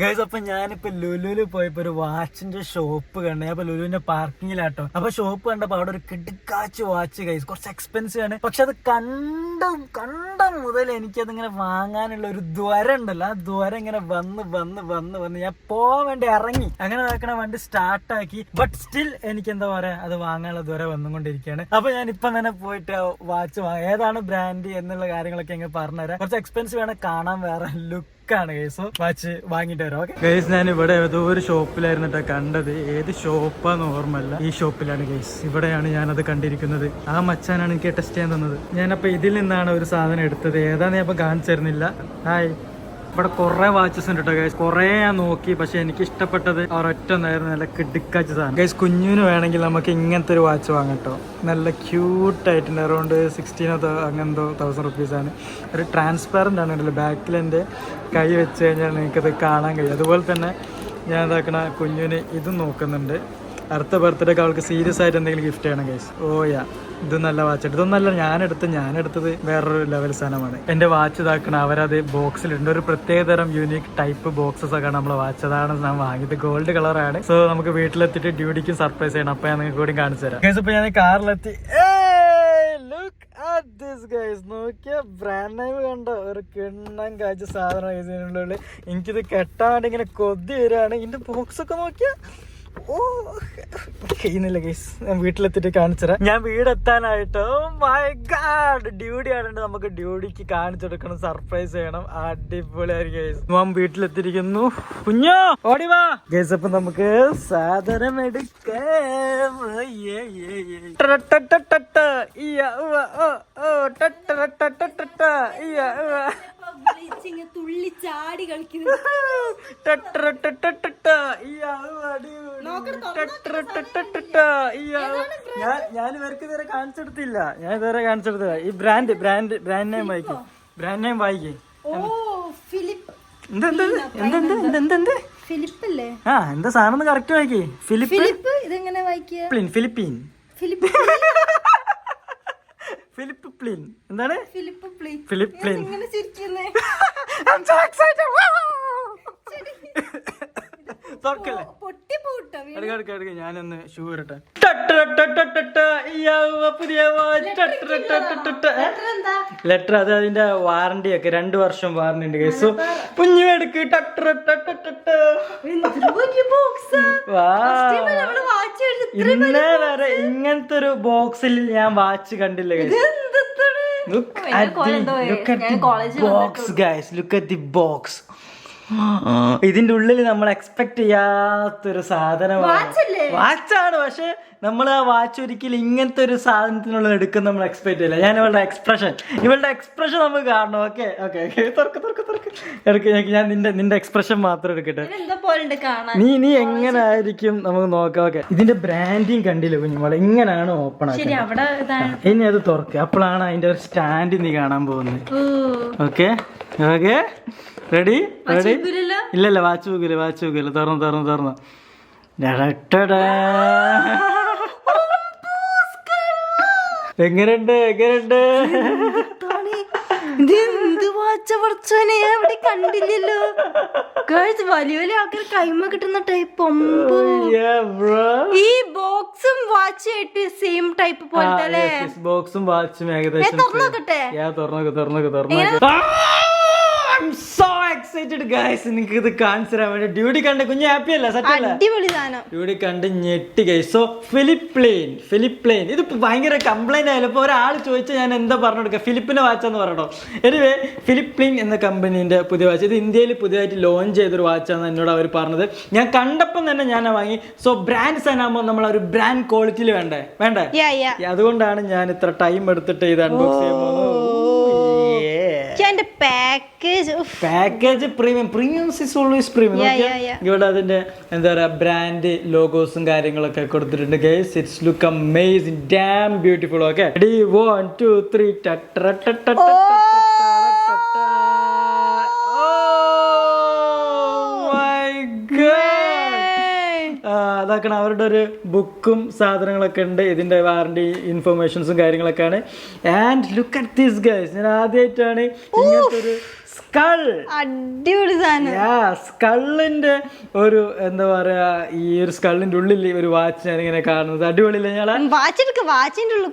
Guys അപ്പൊ ഞാനിപ്പോ ലുലുൽ പോയപ്പോ ഒരു വാച്ചിന്റെ ഷോപ്പ് കണ്ടു. ഞാൻ ലുലുവിന്റെ പാർക്കിങ്ങിലാട്ടോ അപ്പൊ ഷോപ്പ് കണ്ടപ്പോ അവിടെ ഒരു കിടുക്കാച്ച് വാച്ച് ഗൈസ് കുറച്ച് എക്സ്പെൻസീവ് ആണ്. പക്ഷെ അത് കണ്ട കണ്ട മുതൽ എനിക്കതിങ്ങനെ വാങ്ങാനുള്ള ഒരു ദ്വരം ഉണ്ടല്ലോ. ആ ദ്വരം ഇങ്ങനെ വന്ന് വന്ന് വന്ന് വന്ന് ഞാൻ പോവാൻ വേണ്ടി ഇറങ്ങി. അങ്ങനെ നോക്കണ വണ്ടി സ്റ്റാർട്ടാക്കി ബട്ട് സ്റ്റിൽ എനിക്ക് എന്താ പറയാ അത് വാങ്ങാനുള്ള ദ്വരം വന്നുകൊണ്ടിരിക്കുകയാണ്. അപ്പൊ ഞാൻ ഇപ്പം തന്നെ പോയിട്ട് വാച്ച് വാങ്ങാം. ഏതാണ് ബ്രാൻഡ് എന്നുള്ള കാര്യങ്ങളൊക്കെ ഇങ്ങനെ പറഞ്ഞുതരാം. കുറച്ച് എക്സ്പെൻസീവ് ആണ്. കാണാൻ വേറെ ലുക്കാണ് കേസ് വാച്ച് വാങ്ങിട്ട് വരാം ഓക്കെ ഗൈസ് ഞാൻ ഇവിടെ ഏതോ ഒരു ഷോപ്പിലായിരുന്നു കേട്ടോ കണ്ടത്. ഏത് ഷോപ്പാന്ന് ഓർമ്മല്ല ഈ ഷോപ്പിലാണ് ഗൈസ് ഇവിടെയാണ് ഞാനത് കണ്ടിരിക്കുന്നത്. ആ മച്ചാനാണ് എനിക്ക് ടെസ്റ്റ് ചെയ്യാൻ തന്നത്. ഞാനപ്പോ ഇതിൽ നിന്നാണ് ഒരു സാധനം എടുത്തത്. ഏതാന്ന് ഞാൻ കാണിച്ചിരുന്നില്ല കാണിച്ചു ഹായ് ഇവിടെ കുറെ വാച്ചസ് ഉണ്ട് കേട്ടോ ഗൈസ് കുറെ ഞാൻ നോക്കി പക്ഷെ എനിക്ക് ഇഷ്ടപ്പെട്ടത് ഒരൊറ്റ ഒന്നായിരുന്നു നല്ല കിടുക്കാച്ച സാധനം. ഗൈസ് കുഞ്ഞിന് വേണമെങ്കിൽ നമുക്ക് ഇങ്ങനത്തെ ഒരു വാച്ച് വാങ്ങാം കേട്ടോ നല്ല ക്യൂട്ട് ആയിട്ടുണ്ട്. അറൗണ്ട് സിക്സ്റ്റീനോ അങ്ങനെന്തോ തൗസൻഡ് റുപ്പീസ് ആണ്. ഒരു ട്രാൻസ്പാരന്റ് ആണ് എന്റെ ബാക്കിൽ എന്റെ കൈ വെച്ച് കഴിഞ്ഞാൽ നിങ്ങൾക്കത് കാണാൻ കഴിയും. അതുപോലെ തന്നെ ഞാൻ ഇതാക്കണ കുഞ്ഞിന് ഇതും നോക്കുന്നുണ്ട്. അടുത്ത ബർത്ത്ഡേക്ക് അവൾക്ക് സീരിയസ് ആയിട്ട് എന്തെങ്കിലും ഗിഫ്റ്റ് ചെയ്യണം ഗൈസ് ഓ യാ ഇത് നല്ല വാച്ച് ഇതൊന്നല്ല ഞാനെടുത്ത് ഞാനെടുത്തത് വേറൊരു ലെവൽ സാധനമാണ്. എന്റെ വാച്ച് ഇതാക്കണം അവരത് ബോക്സിലുണ്ട് ഒരു പ്രത്യേക തരം യൂണിക് ടൈപ്പ് ബോക്സസ് ഒക്കെ നമ്മളെ വാച്ച് അതാണ് ഞാൻ വാങ്ങിയത്. ഗോൾഡ് കളറാണ് സോ നമുക്ക് വീട്ടിലെത്തിയിട്ട് ഡ്യൂട്ടിക്കും സർപ്രൈസ് ചെയ്യണം. അപ്പൊ ഞാൻ നിങ്ങൾക്ക് കൂടി കാണിച്ചു തരാം. ഗൈസ് ഇപ്പൊ ഞാൻ കാറിലെത്തി. ലുക്ക് ദിസ് ബ്രാൻഡ് നെയിം ഒരു കിണ്ണം കാഴ്ച സാധനം എനിക്കിത് കെട്ടാണ്ട് ഇങ്ങനെ കൊതി വരികയാണ്. ബോക്സ് ഒക്കെ നോക്കിയാ. ഓ കഴിയുന്നില്ല ഗൈസ് ഞാൻ വീട്ടിലെത്തിയിട്ട് കാണിച്ചുതരാം ഞാൻ വീടെത്താനായിട്ട് മൈ ഗാഡ് ഡ്യൂട്ടി ആണെങ്കിൽ നമുക്ക് ഡ്യൂട്ടിക്ക് കാണിച്ചു കൊടുക്കണം സർപ്രൈസ് ചെയ്യണം അടിപൊളിയായിരിക്കും ഗൈസ് ഞാൻ വീട്ടിലെത്തിരിക്കുന്നു കുഞ്ഞോ ഓടി വാ ഗൈസ് അപ്പൊ നമുക്ക് സാധനം എടുക്കാം. തുള്ളി ചാടി കളിക്കുന്നു ഞാൻ ഞാൻ ഇവർക്ക് ഇതുവരെ കാണിച്ചെടുത്തില്ല ഞാൻ ഇതുവരെ കാണിച്ചെടുത്തില്ല ഈ ബ്രാൻഡ് ബ്രാൻഡ് ബ്രാൻഡ് നെയിം വായിക്കും. ബ്രാൻഡ് നെയിം വായിക്കേ. ഓ ഫിലിപ്പ് ആ എന്താ സാധനം കറക്റ്റ് വായിക്കേ. ഫിലിപ്പ് ഫിലിപ്പ് ഇതെങ്ങനെ വായിക്കുക ഫിലിപ്പീൻ ഫിലിപ്പ് ഫിലിപ്പ് പ്ലിൻ എന്താണ്? ഫിലിപ്പ് പ്ലിൻ ഫിലിപ്പ് പ്ലിൻ ഇങ്ങനെ ചിരിക്കുന്നേ. തുറക്കല്ലേ പൊട്ടി പോട്ടോ എടുക്ക എടുക്ക എടുക്ക ഞാനൊന്ന് ഷൂ ഇരട്ടെ ലെറ്റർ അത് അതിന്റെ വാറണ്ടി ഒക്കെ രണ്ടു വർഷം വാറണ്ടി ഉണ്ട് കേസു കുഞ്ഞു എടുക്ക് ബോക്സ് ഇന്നേ വരെ ഇങ്ങനത്തെ ഒരു ബോക്സിൽ ഞാൻ വാച്ച് കണ്ടില്ല case look at the box at look at the box. ഇതിന്റെ ഉള്ളിൽ നമ്മൾ എക്സ്പെക്ട് ചെയ്യാത്തൊരു സാധനമാണ്? വാച്ചാണ് പക്ഷെ നമ്മൾ ആ വാച്ച് ഒരിക്കലും ഇങ്ങനത്തെ ഒരു സാധനത്തിനുള്ളിൽ എടുക്കുന്ന നമ്മൾ എക്സ്പെക്ട് ചെയ്യില്ല. ഞാൻ ഇവളുടെ എക്സ്പ്രഷൻ ഇവളുടെ എക്സ്പ്രഷൻ നമുക്ക് കാണണം. ഓക്കെ ഓക്കെ തുറക്ക് തുറക്ക് തുറക്ക്. എടുക്ക ഞാൻ- നിന്റെ നിന്റെ എക്സ്പ്രഷൻ മാത്രം എടുക്കട്ടെ. നീ നീ എങ്ങനെ ആയിരിക്കും നമുക്ക് നോക്കാം. ഓക്കെ ഇതിന്റെ ബ്രാൻഡിങ് കണ്ടില്ല കുഞ്ഞുമോളെ? ഇങ്ങനെയാണ് ഓപ്പൺ ആക്കുന്നത്. ഇനി അത് തുറക്കുക അപ്പോഴാണ് അതിന്റെ ഒരു സ്റ്റാൻഡ് നീ കാണാൻ പോകുന്നത്. ഓക്കെ ഓക്കെ റെഡി റെഡി ഇല്ലല്ലോ വാച്ച് പോകില്ല വാച്ച് പോകില്ല തുറന്നു തുറന്നു തുറന്നു. ഡടടടാ. എങ്ങനെയുണ്ട്? എങ്ങനെയുണ്ട്? എവിടെ കണ്ടില്ലല്ലോ. ഗൈസ് വലിയ വലിയ ആൾക്കാർ കൈമ കിട്ടുന്ന ടൈപ്പ് bro. ഈ ബോക്സും വാച്ചും ആയിട്ട് സെയിം ടൈപ്പ് പോലത്തെ അല്ലേ? ബോക്സും വാച്ചും ഏകദേശം തുറന്നോക്കട്ടെ. തുറന്നോക്കെ തുറന്നോക്കെ തുറന്നോക്കെ. എക്സൈറ്റഡ് ഗൈസ് നിങ്ങൾക്ക് ഇത് കാണിച്ചു തരാൻ വേണ്ടി. ഡ്യൂട്ടി കണ്ട് കുഞ്ഞ് ഹാപ്പി അല്ല? സത്യം ഡ്യൂട്ടി കണ്ട് ഞെട്ടി ഗൈസ് സോ ഫിലിപ്പ്ലെയിൻ ഫിലിപ്പ്ലെയിൻ ഇത് ഭയങ്കര കംപ്ലൈന്റ് ആയാലും ഇപ്പോൾ ഒരാൾ ചോദിച്ചാൽ ഞാൻ എന്താ പറഞ്ഞു കൊടുക്കുക ഫിലിപ്പിന്റെ വാച്ചാന്ന് പറയണോ? എനിവേ ഫിലിപ്പ്ലെയിൻ എന്ന കമ്പനീന്റെ പുതിയ വാച്ച്. ഇത് ഇന്ത്യയിൽ പുതിയതായിട്ട് ലോഞ്ച് ചെയ്തൊരു വാച്ചാണ് എന്നോട് അവർ പറഞ്ഞത്. ഞാൻ കണ്ടപ്പം തന്നെ ഞാൻ വാങ്ങി. സോ ബ്രാൻഡ് സാധനമാകുമ്പോൾ നമ്മൾ ഒരു ബ്രാൻഡ് ക്വാളിറ്റിയിൽ വേണ്ടേ? വേണ്ടേ? അതുകൊണ്ടാണ് ഞാൻ ഇത്ര ടൈം എടുത്തിട്ട് ഇത് അൺബോക്സ് ചെയ്യാൻ പോകുന്നത്. Package package premium premiums is always premium. ഇവിടെ അതിന്റെ എന്താ പറയാ ബ്രാൻഡ് ലോഗോസും കാര്യങ്ങളൊക്കെ കൊടുത്തിട്ടുണ്ട് guys it's look amazing damn beautiful okay D one two three Oh! അതാക്കണ അവരുടെ ഒരു ബുക്കും സാധനങ്ങളൊക്കെ ഉണ്ട്. ഇതിന്റെ വാറണ്ടി ഇൻഫർമേഷൻസും കാര്യങ്ങളൊക്കെയാണ്. And look at this guys ഞാൻ ആദ്യമായിട്ടാണ് ഇങ്ങനത്തെ ഒരു സ്കൾ അടിപൊളി സാധനം. സ്കള്ളിന്റെ ഒരു എന്താ പറയാ ഈ ഒരു സ്കള്ളിന്റെ ഉള്ളിൽ ഒരു വാച്ച് ഞാൻ ഇങ്ങനെ കാണുന്നത്. അടിപൊളിയില്ല ഞാൻ വാച്ച് എടുക്കാം. വാച്ചിന്റെ ഉള്ളിൽ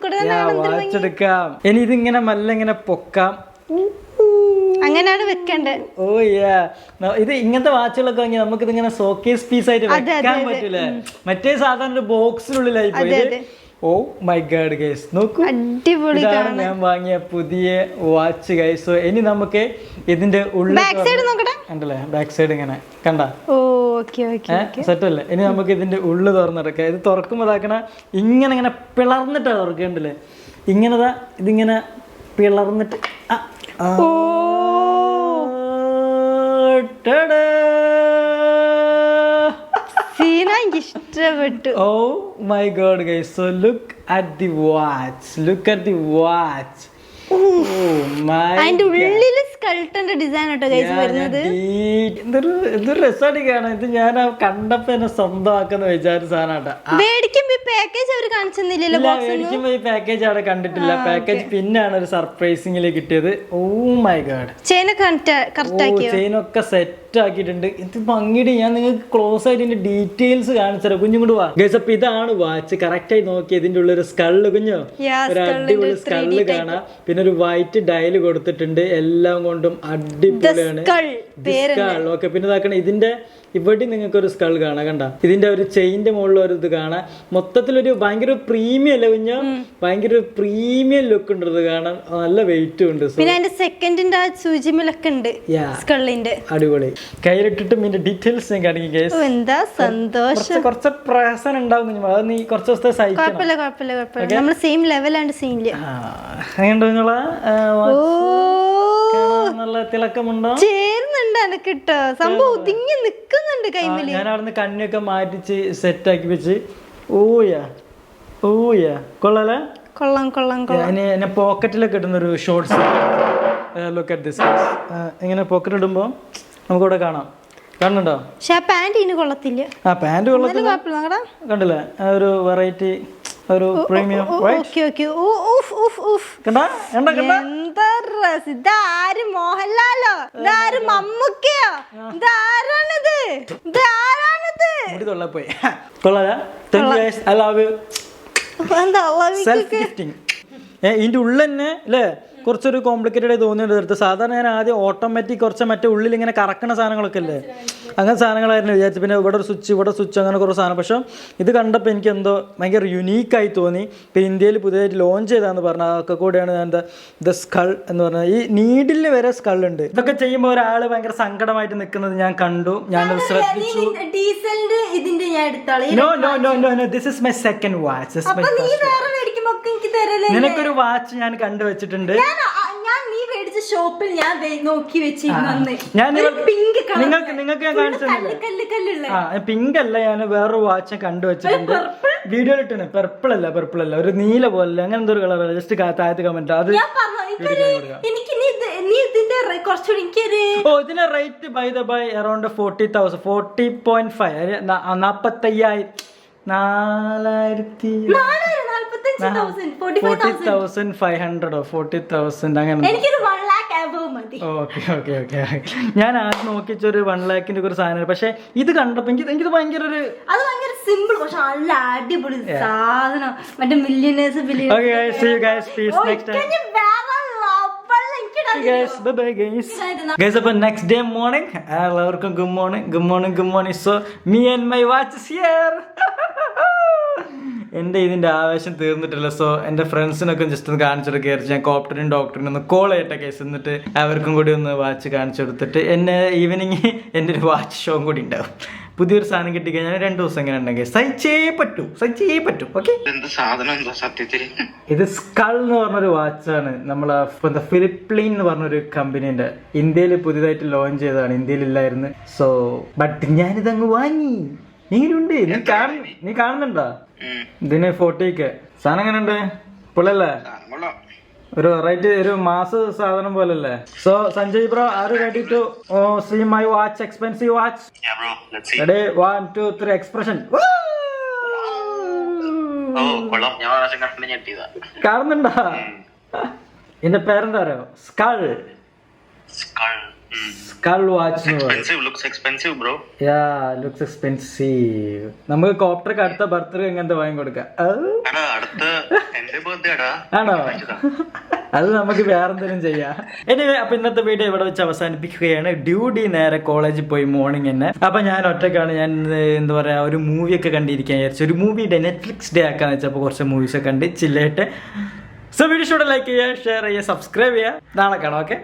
വാച്ച് എടുക്കാം. ഇനി ഇതിങ്ങനെ മല്ല ഇങ്ങനെ പൊക്കാം. അങ്ങനെയാണ് വെക്കേണ്ടത് ഓ യാ ഇത് ഇങ്ങനത്തെ വാച്ചുകളൊക്കെ വാങ്ങി നമുക്ക് ഇതിങ്ങനെ സോക്കേസ് പീസ് ആയിട്ട് വെക്കാൻ പറ്റില്ല മറ്റേ സാധാരണ ഒരു ബോക്സിനുള്ളിലായി പോയി. ഓ മൈ ഗാഡ് ഗൈസ് നോക്കൂ. അടിപൊളി ഇതാണ് ഞാൻ വാങ്ങിയ പുതിയ വാച്ച് ഗൈസ് സോ ഇനി നമുക്ക് ഇതിന്റെ ഉള്ളിൽ ബാക്ക് സൈഡ് നോക്കട്ടെ. കണ്ടല്ലേ? ബാക്ക് സൈഡ് ഇങ്ങനെ. കണ്ട? ഓക്കേ ഓക്കേ സെറ്റ് അല്ലേ? ഇനി നമുക്ക് ഇതിന്റെ ഉള്ളു തുറന്നെടുക്കാം ഇത് തുറക്കുമ്പോൾ ഇതാക്കണ ഇങ്ങനെ ഇങ്ങനെ പിളർന്നിട്ടാ തുറക്കേണ്ടല്ലേ ഇങ്ങനെതാ ഇതിങ്ങനെ പിളർന്നിട്ട് ആ, ആ. സീന എനിക്ക് ഇഷ്ടപ്പെട്ടു Oh my god, guys. So look at the watch. Look at the watch. Oh my അതിന്റെ ഉള്ളിൽ സ്കൾട്ടന്റെ ഡിസൈൻ കേട്ടോ ഗൈസ് വരുന്നത്. എന്തൊരു എന്തൊരു രസമായിട്ട് കാണാൻ ഇത് ഞാൻ കണ്ടപ്പോ എന്നെ സ്വന്തമാക്കുന്ന വിചാരിച്ച സാധനമാട്ടാ. മേടിക്കുമ്പോ പാക്കേജ് അവർ കാണിച്ചെന്നില്ലല്ലോ മേടിക്കുമ്പോ ഈ പാക്കേജ് അവിടെ കണ്ടിട്ടില്ല. പാക്കേജ് പിന്നാണ് ഒരു സർപ്രൈസിംഗിൽ കിട്ടിയത്. ഓ മൈ ഗാഡ് ചെയിൻ ചെയിനൊക്കെ സെറ്റ് ആക്കിയിട്ടുണ്ട്. ഇത് ഭംഗിയുടെ ഞാൻ നിങ്ങൾക്ക് ക്ലോസ് ആയിട്ട് ഇതിന്റെ ഡീറ്റെയിൽസ് കാണിച്ചുതരാം. കുഞ്ഞും കൂടെ വാ. ഗൈസ് അപ്പൊ ഇതാണ് വാച്ച് കറക്റ്റ് ആയി നോക്കി. ഇതിന്റെ ഉള്ളിൽ ഒരു സ്കള്ള് കുഞ്ഞോ ഒരു അടിപൊളി സ്കള്ള് കാണാം. പിന്നെ ഒരു വൈറ്റ് ഡയൽ കൊടുത്തിട്ടുണ്ട്. എല്ലാം കൊണ്ടും അടിപൊളിയാണ്. സ്കൾ സ്കൾ ഓക്കെ പിന്നെ ഇതാക്കണേ ഇതിന്റെ ഇവിടെ നിങ്ങൾക്ക് ഒരു സ്കൾ കാണാം കണ്ട? ഇതിന്റെ ഒരു ചെയിന്റെ മുകളിൽ ഒരു ഇത് കാണാം. മൊത്തത്തിലൊരു ഭയങ്കര പ്രീമിയം അല്ല കുഞ്ഞ? ഭയങ്കര ഒരു പ്രീമിയം ലുക്ക് ഉണ്ട് ഇത് കാണാൻ. നല്ല വെയിറ്റും ഉണ്ട് പിന്നെ അതിന്റെ സെക്കൻഡിന്റെ ആ സൂചിമിലൊക്കെ ഉണ്ട് അടിപൊളി. കയ്യിലിട്ടിട്ട് ഇതിന്റെ ഡീറ്റെയിൽസ് ഞാൻ കാണിക്കും എന്താ സന്തോഷം. കുറച്ച് പ്രയാസം ഉണ്ടാവും അത് നീ കുറച്ച് ദിവസത്തെ സഹിക്കണം. കുഴപ്പമില്ല കുഴപ്പമില്ല കുഴപ്പമില്ല. നമ്മൾ സെയിം ലെവലാണ് സെയിം കുഞ്ഞോളെ ആ, ഓ നല്ല തിളക്കമുണ്ടോ? ചേരുന്നുണ്ട് എനക്ക് കിട്ടോ സംഭവം ഒതുങ്ങി നിക്കുന്നുണ്ട് കൈമിൽ. ഞാൻ അവിടുന്ന് കണ്ണൊക്കെ മാറ്റിച്ച് സെറ്റ് ആക്കി വെച്ച് ഊയ ഊയ. കൊള്ളാലേ? കൊള്ളാം കൊള്ളാം കൊള്ളാം. എന്നെ പോക്കറ്റിലൊക്കെ ഇടുന്ന ഒരു ഷോർട്സ് ലുക്ക് അറ്റ് ദിസ് ഇങ്ങനെ പോക്കറ്റ് ഇടുമ്പോൾ നമുക്കിവിടെ കാണാം. കാണുന്നുണ്ടോ? പക്ഷെ ആ പാന്റ് ഇനി കൊള്ളത്തില്ല. ആ പാന്റ് കൊള്ളത്തില്ല. കണ്ടില്ലേ? ഒരു വെറൈറ്റി ഒരു പ്രീമിയം ഇതാര് മോഹൻലാലോ? ഇതാര് മമ്മൂക്കയോ? ഇതാരാണിത്? ഇതാരാണിത്? I love you self gifting ഉള്ളിൽ തന്നെ അല്ലേ കുറച്ചൊരു കോംപ്ലിക്കേറ്റഡ് ആയി തോന്നിയത് സാധാരണ ഞാൻ ആദ്യം ഓട്ടോമാറ്റിക് കുറച്ച് മറ്റേ ഉള്ളിൽ ഇങ്ങനെ കറക്കണ സാധനങ്ങളൊക്കെ അല്ലേ അങ്ങനെ സാധനങ്ങളായിരുന്നു വിചാരിച്ചു പിന്നെ ഇവിടെ ഒരു സ്വിച്ച് ഇവിടെ സ്വിച്ച് അങ്ങനെ കുറേ സാധനം. പക്ഷേ ഇത് കണ്ടപ്പോൾ എനിക്ക് എന്തോ ഭയങ്കര യുനീക്കായി തോന്നി. ഇപ്പം ഇന്ത്യയിൽ പുതിയതായിട്ട് ലോഞ്ച് ചെയ്താന്ന് പറഞ്ഞാൽ അതൊക്കെ കൂടെയാണ് ഞാൻ എന്താ ദ സ്കൾ എന്ന് പറഞ്ഞാൽ ഈ നീഡിൽ വരെ സ്കൾ ഉണ്ട്. ഇതൊക്കെ ചെയ്യുമ്പോൾ ഒരാൾ ഭയങ്കര സങ്കടമായിട്ട് നിൽക്കുന്നത് ഞാൻ കണ്ടു. ഞാൻ ശ്രദ്ധിച്ചു. ഇതിന്റെ ഞാൻ no no no no no this is my second watch നിനക്കൊരു വാച്ച് ഞാൻ കണ്ടുവച്ചിട്ടുണ്ട്. മേടിച്ച ഷോപ്പിൽ ഞാൻ നോക്കി വെച്ചിരുന്നു അന്ന് ഞാൻ നിങ്ങൾക്ക് പിങ്ക് നിങ്ങൾക്ക് നിങ്ങൾക്ക് ഞാൻ കാണിച്ചു പിങ്ക് അല്ല ഞാൻ വേറൊരു വാച്ച് കണ്ടു വെച്ചിട്ടുണ്ട്. വീഡിയോ ഇട്ടാണ് പെർപ്പിൾ അല്ല പെർപ്പിൾ അല്ല. ഒരു നീല പോലെ അങ്ങനെ എന്തോ കളർ ജസ്റ്റ് താഴത്ത് കമന്റ് അത് എനിക്ക് ഓ ഇതിന്റെ rate by the by around forty thousand forty point five നാപ്പത്തയ്യായിരം നാലായിരത്തി ഞാൻ ആദ്യം നോക്കിച്ച ഒരു വൺ ലാക്കിന്റെ ഒരു സാധനം പക്ഷെ ഇത് കണ്ടപ്പോ എനിക്ക് എനിക്കിത് ഭയങ്കര ഒരു അത് ഭയങ്കര സിമ്പിൾ പക്ഷെ നല്ല അടിപൊളി സാധനം. മറ്റേ മില്യനേഴ്സ് അപ്പൊ നെക്സ്റ്റ് ഡേ മോർണിംഗ് എല്ലാവർക്കും good morning good morning good morning so me and my watch here എന്റെ ഇതിന്റെ ആവേശം തീർന്നിട്ടില്ല. സോ എന്റെ ഫ്രണ്ട്സിനൊക്കെ ജസ്റ്റ് ഒന്ന് കാണിച്ചിട്ട് കയറി ഞാൻ കോപ്റ്ററിനും ഡോക്ടറിനും ഒന്ന് കോൾ ചെയ്യട്ടെ കേസ് എന്നിട്ട് അവർക്കും കൂടി ഒന്ന് വാച്ച് കാണിച്ചു കൊടുത്തിട്ട് എന്നെ ഈവനിങ് എന്റെ ഒരു വാച്ച് ഷോ കൂടി ഉണ്ടാവും. പുതിയൊരു സാധനം കിട്ടിക്കഴിഞ്ഞാൽ രണ്ട് ദിവസം ഇങ്ങനെ ഉണ്ടെങ്കിൽ സഹിച്ചേ പറ്റൂ സഹിച്ചേ പറ്റൂ ഓക്കെ ഇത് സ്കൾ എന്ന് പറഞ്ഞൊരു വാച്ചാണ് നമ്മൾ ഫിലിപ്ലീൻ എന്ന് പറഞ്ഞൊരു കമ്പനീന്റെ ഇന്ത്യയിൽ പുതിയതായിട്ട് ലോഞ്ച് ചെയ്തതാണ്. ഇന്ത്യയിൽ ഇല്ലായിരുന്നു. സോ ബട്ട് ഞാനിതങ്ങ് വാങ്ങി. ഇങ്ങനെയുണ്ട് നീ നീ കാണുന്നുണ്ടോ? ഉം. ഫോർട്ടി കെ സാധനം എങ്ങനെയുണ്ട്? പൊള്ളല്ലേ ഒരു വെറൈറ്റി ഒരു മാസ സാധനം പോലല്ലേ? So Sanjay bro are ready to see my watch expensive watch. Ready one two three expression കാണുന്നുണ്ടാ? എന്റെ പേരെന്താ അറിയോ? Skull skull skull watch yeah looks expensive നമുക്ക് കോപ്റ്റർക്ക് അടുത്ത ബർത്ത്ഡേ എങ്ങനത്തെ വാങ്ങി കൊടുക്കാം? ആണോ? അത് നമുക്ക് വേറെന്തെങ്കിലും ചെയ്യാം. എനിവേ അപ്പൊ ഇന്നത്തെ വീഡിയോ ഇവിടെ വെച്ച് അവസാനിപ്പിക്കുകയാണ്. ഡ്യൂട്ടി നേരെ കോളേജിൽ പോയി മോർണിംഗ് തന്നെ. അപ്പൊ ഞാൻ ഒറ്റക്കാണ് ഞാൻ എന്താ പറയാ ഒരു മൂവി ഒക്കെ കണ്ടിരിക്കാൻ വിചാരിച്ചു. ഒരു മൂവി ഡേ നെറ്റ്ഫ്ലിക്സ് ഡേ ആക്കാന്ന് വെച്ചപ്പോൾ കുറച്ച് മൂവീസ് ഒക്കെ കണ്ട് ചില്ലായിട്ട് സോ വീഡിയോ ലൈക്ക് ചെയ്യുക ഷെയർ ചെയ്യുക സബ്സ്ക്രൈബ് ചെയ്യുക. നാളെ കാണാം ഓക്കെ